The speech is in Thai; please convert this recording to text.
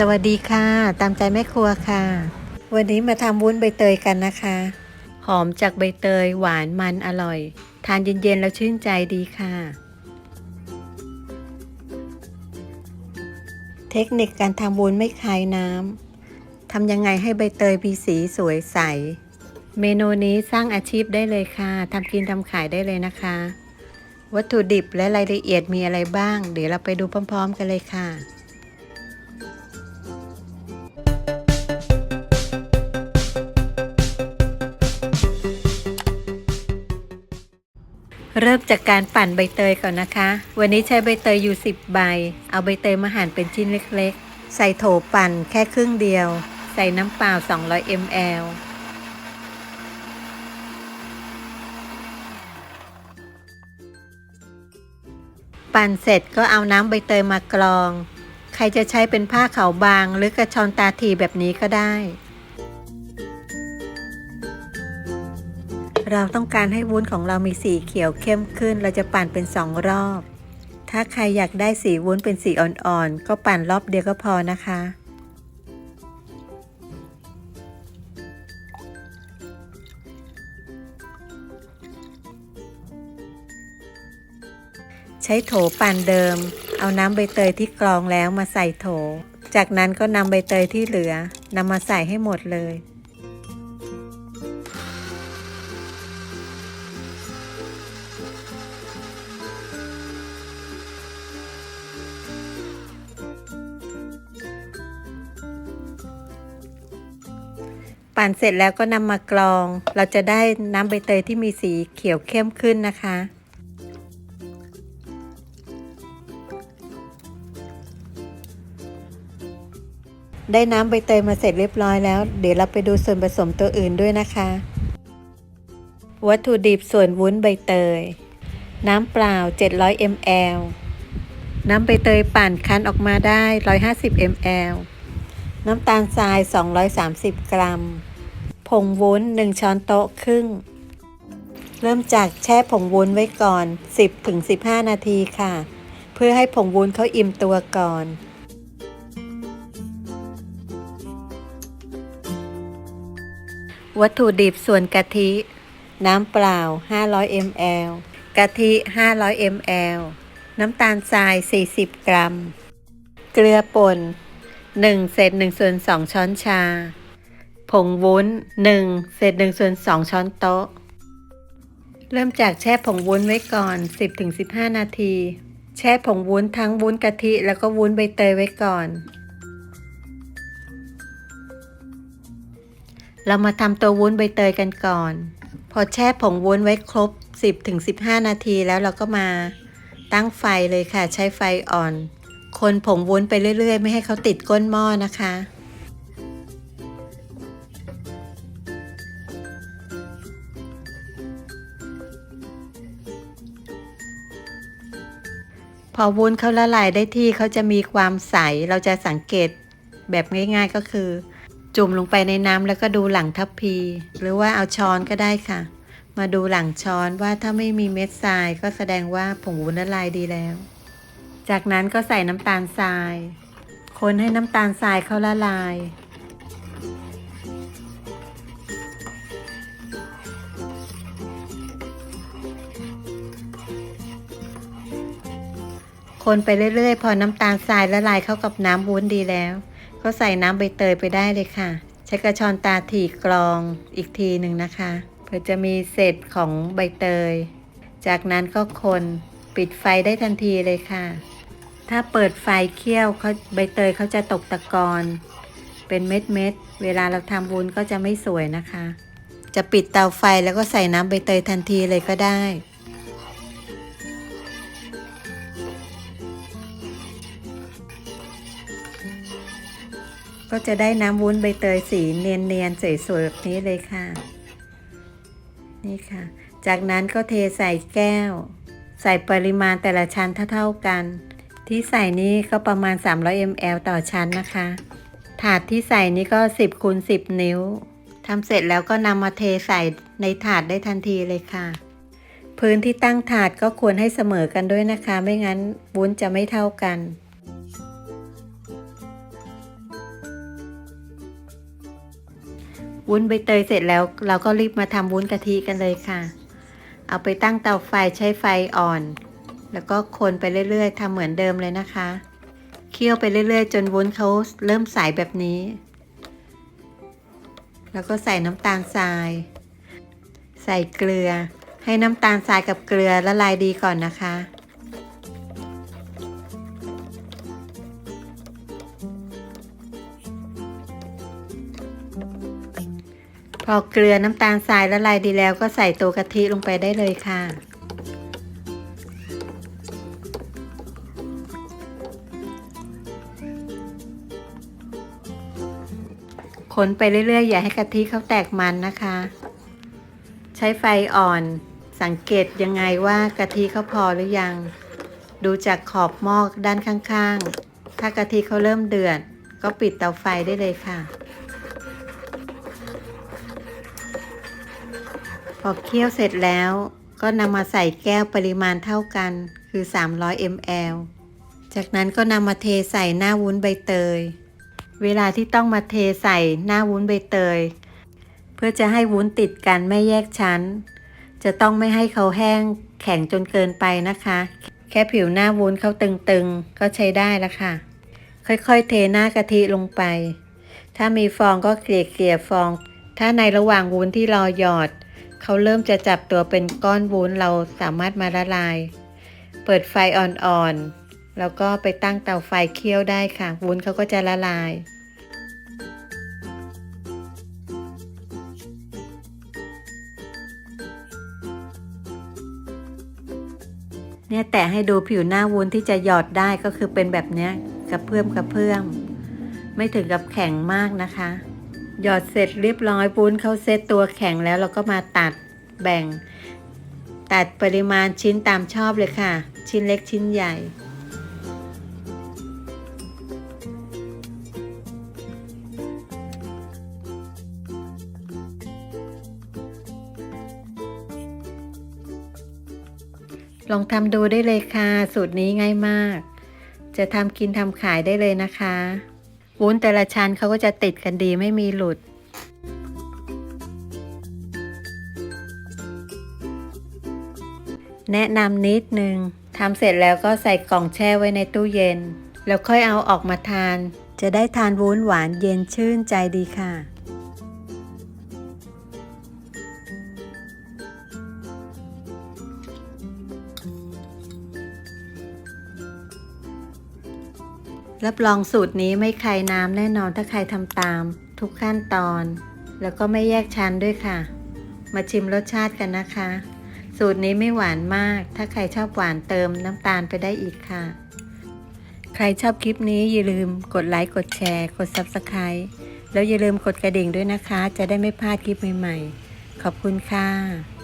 สวัสดีค่ะ ตามใจแม่ครัวค่ะ วันนี้มาทำวุ้นใบเตยกันนะคะ หอมจากใบเตยหวานมันอร่อย ทานเย็นๆแล้วชื่นใจดีค่ะ เทคนิคการทำวุ้นไม่คายน้ำทำยังไงให้ใบเตยมีสีสวยใส เมนูนี้สร้างอาชีพได้เลยค่ะทำกินทำขายได้เลยนะคะ วัตถุดิบและรายละเอียดมีอะไรบ้าง เดี๋ยวเราไปดูพร้อม ๆ กันเลยค่ะ เริ่มจากการปั่นใบเตยก่อนนะคะ วันนี้ใช้ใบเตยอยู่ 10 ใบ เอาใบเตยมาหั่นเป็นชิ้นเล็กๆ ใส่โถปั่นแค่ครึ่งเดียว ใส่น้ำเปล่า 200 ml ปั่นเสร็จก็เอาน้ำใบเตยมากรอง ใครจะใช้เป็นผ้าขาวบางหรือกระชอนตาทีแบบนี้ก็ได้ เราต้องการให้วุ้นของเรามีสีเขียวเข้มขึ้น เราจะปั่นเป็นสองรอบ ถ้าใครอยากได้สีวุ้นเป็นสีอ่อนๆ ก็ปั่นรอบเดียวก็พอนะคะ ใช้โถปั่นเดิม เอาน้ำใบเตยที่กรองแล้วมาใส่โถ จากนั้นก็นำใบเตยที่เหลือนำมาใส่ให้หมดเลย ปั่นเสร็จแล้วก็นำมากรอง เราจะได้น้ำใบเตยที่มีสีเขียวเข้มขึ้นนะคะได้น้ำใบเตยมาเสร็จเรียบร้อยแล้ว เดี๋ยวเราไปดูส่วนผสมตัวอื่นด้วยนะคะ วัตถุดิบส่วนวุ้นใบเตย น้ำเปล่า 700 ml น้ำใบเตยปั่นคั้นออกมาได้ 150 ml น้ำตาลทราย 230 กรัม ผงวุ้น 1 ช้อนโต๊ะครึ่ง เริ่มจากแช่ผงวุ้นไว้ก่อน 10-15 นาทีค่ะ เพื่อให้ผงวุ้นเขาอิ่มตัวก่อนวัตถุดิบส่วนกะทิ น้ำเปล่า 500 ml กะทิ 500 ml น้ำตาลทราย 40 กรัม เกลือป่น 1เศษ1ส่วน2ช้อนชา ผงวุ้น 1 เศษ1ส่วน2ช้อนโต๊ะ เริ่มจากแช่ผงวุ้นไว้ก่อน 10-15 นาที แช่ผงวุ้นทั้งวุ้นกะทิแล้วก็วุ้นใบเตยไว้ก่อน เรามาทำตัววุ้นใบเตยกันก่อน พอแช่ผงวุ้นไว้ครบ 10-15 นาทีแล้วเราก็มาตั้งไฟเลยค่ะใช้ไฟอ่อน คนผงวุ้นไปเรื่อย ๆ ไม่ให้เขาติดก้นหม้อนะคะ พอวุ้นเขาละลายได้ที่เขาจะมีความใส เราจะสังเกตแบบง่ายๆก็คือ จุ่มลงไปในน้ำแล้วก็ดูหลังทัพพี หรือว่าเอาช้อนก็ได้ค่ะ มาดูหลังช้อนว่าถ้าไม่มีเม็ดทรายก็แสดงว่าผงวุ้นละลายดีแล้ว จากนั้นก็ใส่น้ำตาลทราย คนให้น้ำตาลทรายเขาละลาย คนไปเรื่อยๆ พอน้ำตาลทรายละลายเข้ากับน้ำวุ้นดีแล้ว ก็ใส่น้ำใบเตยไปได้เลยค่ะ ใช้กระชอนตาถี่กรองอีกทีหนึ่งนะคะ เพื่อจะมีเศษของใบเตย จากนั้นก็คนปิดไฟได้ทันทีเลยค่ะ ถ้าเปิดไฟเคี่ยวเขาใบเตยเขาจะตกตะกอนเป็นเม็ดเม็ดเวลาเราทำวุ้นก็จะไม่สวยนะคะ จะปิดเตาไฟแล้วก็ใส่น้ำใบเตยทันทีเลยก็ได้ ก็จะได้น้ำวุ้นใบเตยสีเนียนๆสวยๆแบบนี้เลยค่ะ นี่ค่ะ จากนั้นก็เทใส่แก้ว ใส่ปริมาณแต่ละชั้นเท่าๆกัน ที่ใส่นี้ก็ประมาณ 300 ml ต่อชั้นนะคะ ถาดที่ใส่นี้ก็ 10คูณ10 นิ้วทำเสร็จแล้วก็นำมาเทใส่ในถาดได้ทันทีเลยค่ะ พื้นที่ตั้งถาดก็ควรให้เสมอกันด้วยนะคะ ไม่งั้นวุ้นจะไม่เท่ากันวุ้นใบเตยเสร็จแล้วเราก็รีบมาทำวุ้นกะทิกันเลยค่ะ เอาไปตั้งเตาไฟใช้ไฟอ่อน แล้วก็คนไปเรื่อยๆทำเหมือนเดิมเลยนะคะ เคี่ยวไปเรื่อยๆ จนวุ้นเขาเริ่มใสแบบนี้ แล้วก็ใส่น้ำตาลทราย ใส่เกลือ ให้น้ำตาลทรายกับเกลือละลายดีก่อนนะคะพอเกลือน้ำตาลทรายละลายดีแล้วก็ใส่ตัวกะทิลงไปได้เลยค่ะ คนไปเรื่อยๆ อย่าให้กะทิเขาแตกมันนะคะ ใช้ไฟอ่อนสังเกตยังไงว่ากะทิเขาพอหรือยัง ดูจากขอบหม้อด้านข้างๆ ถ้ากะทิเขาเริ่มเดือด ก็ปิดเตาไฟได้เลยค่ะ พอเคี่ยวเสร็จแล้วก็นำมาใส่แก้วปริมาณเท่ากันคือ 300 ml จากนั้นก็นำมาเทใส่หน้าวุ้นใบเตย เวลาที่ต้องมาเทใส่หน้าวุ้นใบเตย เพื่อจะให้วุ้นติดกันไม่แยกชั้น จะต้องไม่ให้เขาแห้งแข็งจนเกินไปนะคะ แค่ผิวหน้าวุ้นเขาตึงๆ ก็ใช้ได้แล้วค่ะ ค่อยๆ เทหน้ากะทิลงไป ถ้ามีฟองก็เกลี่ยเกลี่ยฟอง ถ้าในระหว่างวุ้นที่รอหยอด เขาเริ่มจะจับตัวเป็นก้อนวุ้นเราสามารถมาละลาย เปิดไฟอ่อนๆ แล้วก็ไปตั้งเตาไฟเคี่ยวได้ค่ะ วุ้นเขาก็จะละลาย เนี่ยแตะให้ดูผิวหน้าวุ้นที่จะหยอดได้ก็คือเป็นแบบเนี้ยกระเพื่อมกระเพื่อม ไม่ถึงกับแข็งมากนะคะ หยอดเสร็จเรียบร้อยวุ้นเขาเซตตัวแข็งแล้วเราก็มาตัดแบ่ง ตัดปริมาณชิ้นตามชอบเลยค่ะ ชิ้นเล็กชิ้นใหญ่ ลองทำดูได้เลยค่ะ สูตรนี้ง่ายมาก จะทำกินทำขายได้เลยนะคะวุ้นแต่ละชั้นเขาก็จะติดกันดีไม่มีหลุด แนะนำนิดนึงทำเสร็จแล้วก็ใส่กล่องแช่ไว้ในตู้เย็น แล้วค่อยเอาออกมาทาน จะได้ทานวุ้นหวานเย็นชื่นใจดีค่ะ รับรองสูตรนี้ไม่คายน้ำแน่นอนถ้าใครทำตาม ทุกขั้นตอน แล้วก็ไม่แยกชั้นด้วยค่ะ มาชิมรสชาติกันนะคะ สูตรนี้ไม่หวานมาก ถ้าใครชอบหวานเติมน้ำตาลไปได้อีกค่ะ ใครชอบคลิปนี้อย่าลืมกดไลค์กดแชร์กด Subscribe แล้วอย่าลืมกดกระดิ่งด้วยนะคะ จะได้ไม่พลาดคลิปใหม่ๆ ขอบคุณค่ะ